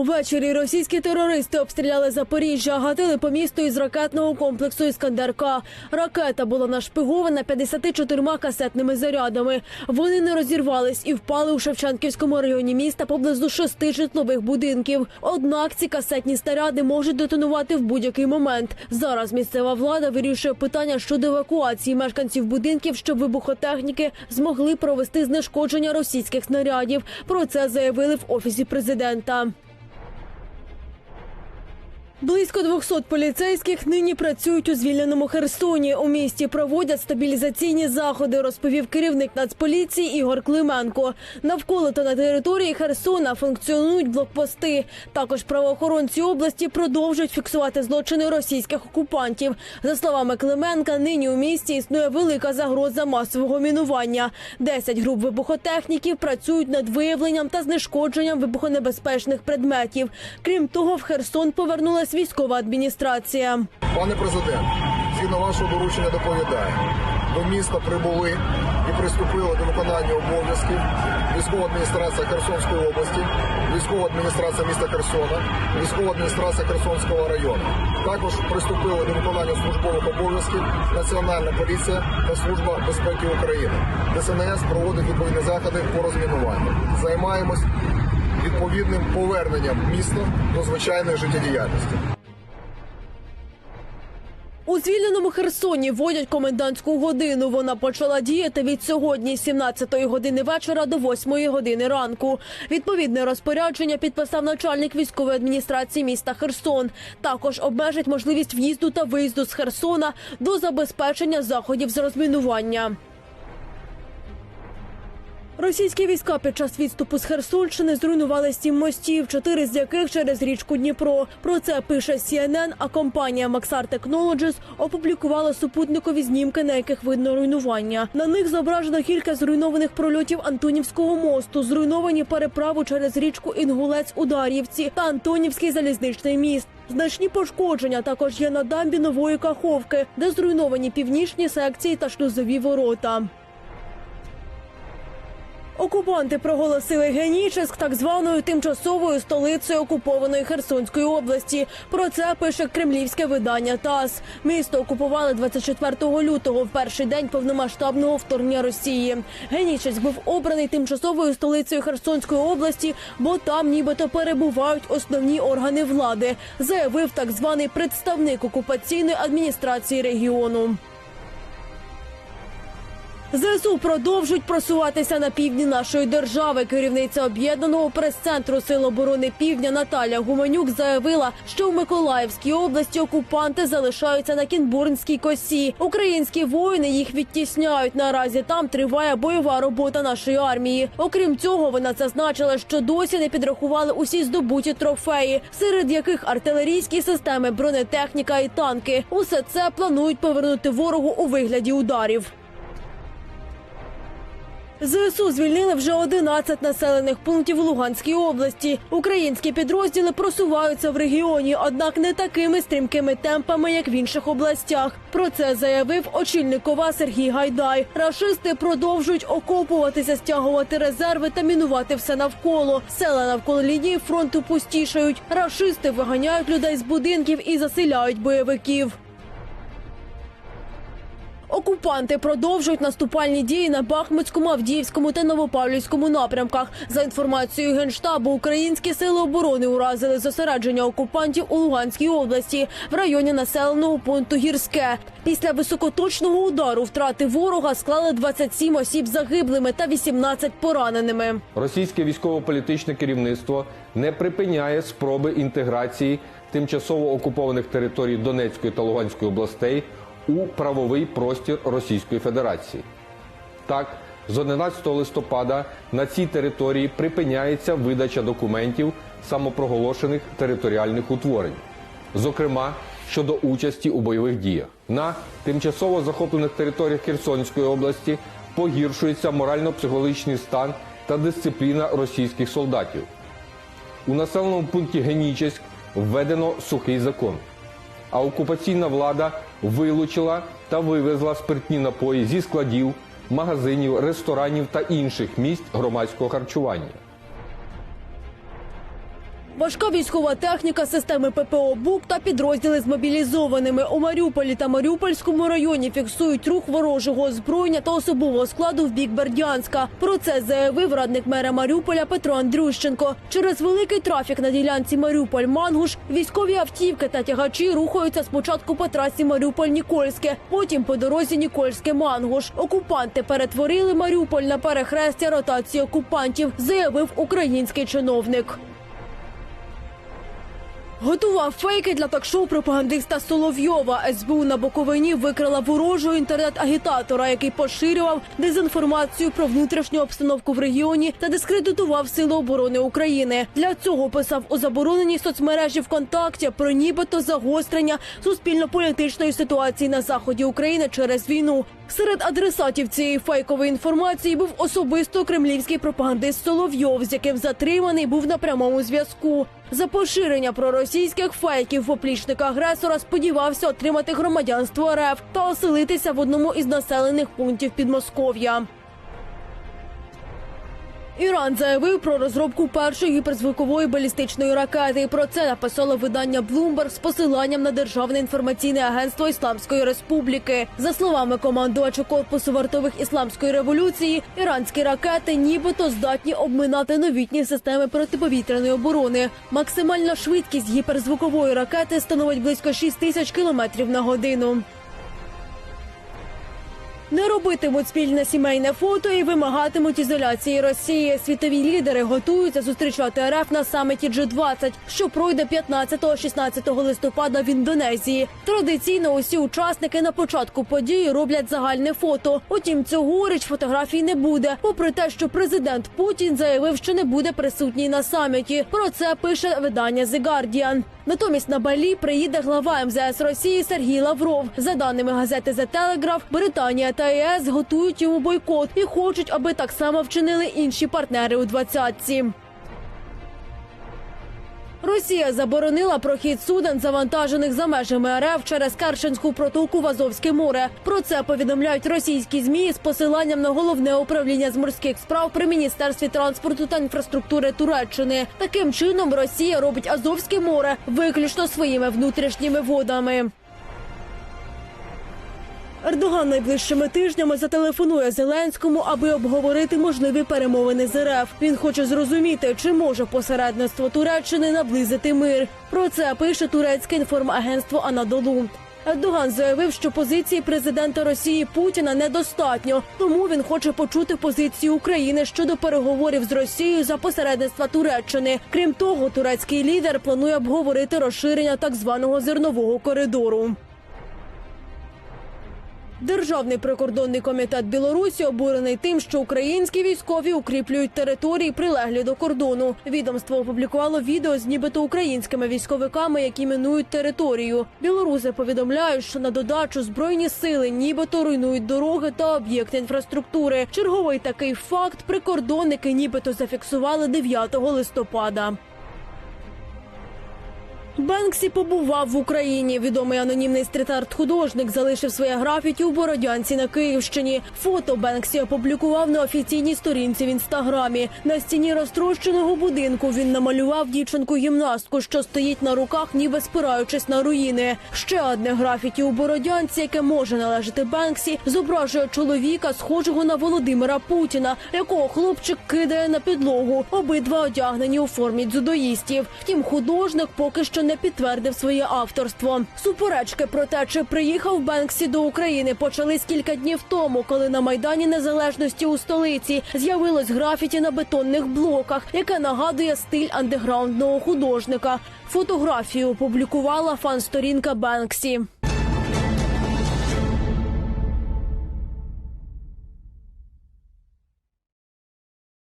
Увечері російські терористи обстріляли Запоріжжя, гатили по місту із ракетного комплексу «Іскандер-К». Ракета була нашпигована 54 касетними зарядами. Вони не розірвались і впали у Шевченківському районі міста поблизу шести житлових будинків. Однак ці касетні снаряди можуть детонувати в будь-який момент. Зараз місцева влада вирішує питання щодо евакуації мешканців будинків, щоб вибухотехніки змогли провести знешкодження російських снарядів. Про це заявили в офісі президента. Близько 200 поліцейських нині працюють у звільненому Херсоні. У місті проводять стабілізаційні заходи, розповів керівник Нацполіції Ігор Клименко. Навколо та на території Херсона функціонують блокпости. Також правоохоронці області продовжують фіксувати злочини російських окупантів. За словами Клименка, нині у місті існує велика загроза масового мінування. Десять груп вибухотехніків працюють над виявленням та знешкодженням вибухонебезпечних предметів. Крім того, в Херсон повернулась військова адміністрація. Пане президент, згідно вашого доручення доповідає. До міста прибули і приступили до виконання обов'язків військова адміністрація Херсонської області, військова адміністрація міста Херсона, військова адміністрація Херсонського району. Також приступили до виконання службових обов'язків Національна поліція та Служба безпеки України. ДСНС проводить відповідні заходи по розмінуванню. Займаємось відповідним поверненням міста до звичайної життєдіяльності. У звільненому Херсоні вводять комендантську годину. Вона почала діяти від сьогодні, з 17 години вечора до 8 години ранку. Відповідне розпорядження підписав начальник військової адміністрації міста Херсон. Також обмежить можливість в'їзду та виїзду з Херсона до забезпечення заходів з розмінування. Російські війська під час відступу з Херсонщини зруйнували сім мостів, чотири з яких через річку Дніпро. Про це пише CNN, а компанія Maxar Technologies опублікувала супутникові знімки, на яких видно руйнування. На них зображено кілька зруйнованих прольотів Антонівського мосту, зруйновані переправу через річку Інгулець у Дар'ївці та Антонівський залізничний міст. Значні пошкодження також є на дамбі нової каховки, де зруйновані північні секції та шлюзові ворота. Окупанти проголосили Генічеськ так званою тимчасовою столицею окупованої Херсонської області. Про це пише кремлівське видання ТАСС. Місто окупували 24 лютого, в перший день повномасштабного вторгнення Росії. Генічеськ був обраний тимчасовою столицею Херсонської області, бо там нібито перебувають основні органи влади, заявив так званий представник окупаційної адміністрації регіону. ЗСУ продовжують просуватися на півдні нашої держави. Керівниця об'єднаного прес-центру Сил оборони Півдня Наталя Гуменюк заявила, що в Миколаївській області окупанти залишаються на Кінбурнській косі. Українські воїни їх відтісняють. Наразі там триває бойова робота нашої армії. Окрім цього, вона зазначила, що досі не підрахували усі здобуті трофеї, серед яких артилерійські системи, бронетехніка і танки. Усе це планують повернути ворогу у вигляді ударів. ЗСУ звільнили вже 11 населених пунктів у Луганській області. Українські підрозділи просуваються в регіоні, однак не такими стрімкими темпами, як в інших областях. Про це заявив очільник ОВА Сергій Гайдай. Рашисти продовжують окопуватися, стягувати резерви та мінувати все навколо. Села навколо лінії фронту пустішають. Рашисти виганяють людей з будинків і заселяють бойовиків. Окупанти продовжують наступальні дії на Бахмутському, Авдіївському та Новопавлівському напрямках. За інформацією генштабу, українські сили оборони уразили зосередження окупантів у Луганській області в районі населеного пункту Гірське. Після високоточного удару втрати ворога склали 27 осіб загиблими та 18 пораненими. Російське військово-політичне керівництво не припиняє спроби інтеграції тимчасово окупованих територій Донецької та Луганської областей у правовий простір Російської Федерації. Так, з 11 листопада на цій території припиняється видача документів самопроголошених територіальних утворень, зокрема щодо участі у бойових діях. На тимчасово захоплених територіях Херсонської області погіршується морально-психологічний стан та дисципліна російських солдатів. У населеному пункті Генічеськ введено сухий закон, а окупаційна влада вилучила та вивезла спиртні напої зі складів, магазинів, ресторанів та інших місць громадського харчування. Важка військова техніка, системи ППО БУК та підрозділи з мобілізованими у Маріуполі та Маріупольському районі фіксують рух ворожого озброєння та особового складу в бік Бердянська. Про це заявив радник мера Маріуполя Петро Андрющенко. Через великий трафік на ділянці Маріуполь-Мангуш військові автівки та тягачі рухаються спочатку по трасі Маріуполь-Нікольське, потім по дорозі Нікольське-Мангуш. Окупанти перетворили Маріуполь на перехрестя ротації окупантів, заявив український чиновник. Готував фейки для ток-шоу пропагандиста Соловйова. СБУ на Буковині викрила ворожого інтернет-агітатора, який поширював дезінформацію про внутрішню обстановку в регіоні та дискредитував Сили оборони України. Для цього писав у забороненій соцмережі ВКонтакті про нібито загострення суспільно-політичної ситуації на заході України через війну. Серед адресатів цієї фейкової інформації був особисто кремлівський пропагандист Соловйов, з яким затриманий був на прямому зв'язку. За поширення проросійських фейків поплічник агресора сподівався отримати громадянство РФ та оселитися в одному із населених пунктів Підмосков'я. Іран заявив про розробку першої гіперзвукової балістичної ракети. Про це написало видання Bloomberg з посиланням на державне інформаційне агентство Ісламської Республіки. За словами командувача корпусу вартових ісламської революції, іранські ракети нібито здатні обминати новітні системи протиповітряної оборони. Максимальна швидкість гіперзвукової ракети становить близько 6 тисяч кілометрів на годину. Не робитимуть спільне сімейне фото і вимагатимуть ізоляції Росії. Світові лідери готуються зустрічати РФ на саміті G20, що пройде 15-16 листопада в Індонезії. Традиційно усі учасники на початку події роблять загальне фото. Утім, цьогоріч фотографій не буде. Попри те, що президент Путін заявив, що не буде присутній на саміті. Про це пише видання The Guardian. Натомість на Балі приїде глава МЗС Росії Сергій Лавров. За даними газети The Telegraph, Британія та ЄС готують йому бойкот і хочуть, аби так само вчинили інші партнери у двадцятці. Росія заборонила прохід суден, завантажених за межами РФ через Керченську протоку в Азовське море. Про це повідомляють російські змі з посиланням на головне управління з морських справ при міністерстві транспорту та інфраструктури Туреччини. Таким чином Росія робить Азовське море виключно своїми внутрішніми водами. Ердоган найближчими тижнями зателефонує Зеленському, аби обговорити можливі перемовини з РФ. Він хоче зрозуміти, чи може посередництво Туреччини наблизити мир. Про це пише турецьке інформагентство Анадолу. Ердоган заявив, що позиції президента Росії Путіна недостатньо, тому він хоче почути позицію України щодо переговорів з Росією за посередництва Туреччини. Крім того, турецький лідер планує обговорити розширення так званого зернового коридору. Державний прикордонний комітет Білорусі обурений тим, що українські військові укріплюють території, прилеглі до кордону. Відомство опублікувало відео з нібито українськими військовиками, які мінують територію. Білоруси повідомляють, що на додачу збройні сили нібито руйнують дороги та об'єкти інфраструктури. Черговий такий факт прикордонники нібито зафіксували 9 листопада. Бенксі побував в Україні. Відомий анонімний стріт-арт-художник залишив своє графіті у Бородянці на Київщині. Фото Бенксі опублікував на офіційній сторінці в інстаграмі. На стіні розтрощеного будинку він намалював дівчинку гімнастку, що стоїть на руках, ніби спираючись на руїни. Ще одне графіті у Бородянці, яке може належати Бенксі, зображує чоловіка, схожого на Володимира Путіна, якого хлопчик кидає на підлогу. Обидва одягнені у формі дзюдоїстів. Втім, художник поки що не підтвердив своє авторство. Суперечки про те, чи приїхав Бенксі до України, почались кілька днів тому, коли на майдані незалежності у столиці з'явилось графіті на бетонних блоках, яке нагадує стиль андеграундного художника. Фотографію опублікувала фан-сторінка Бенксі.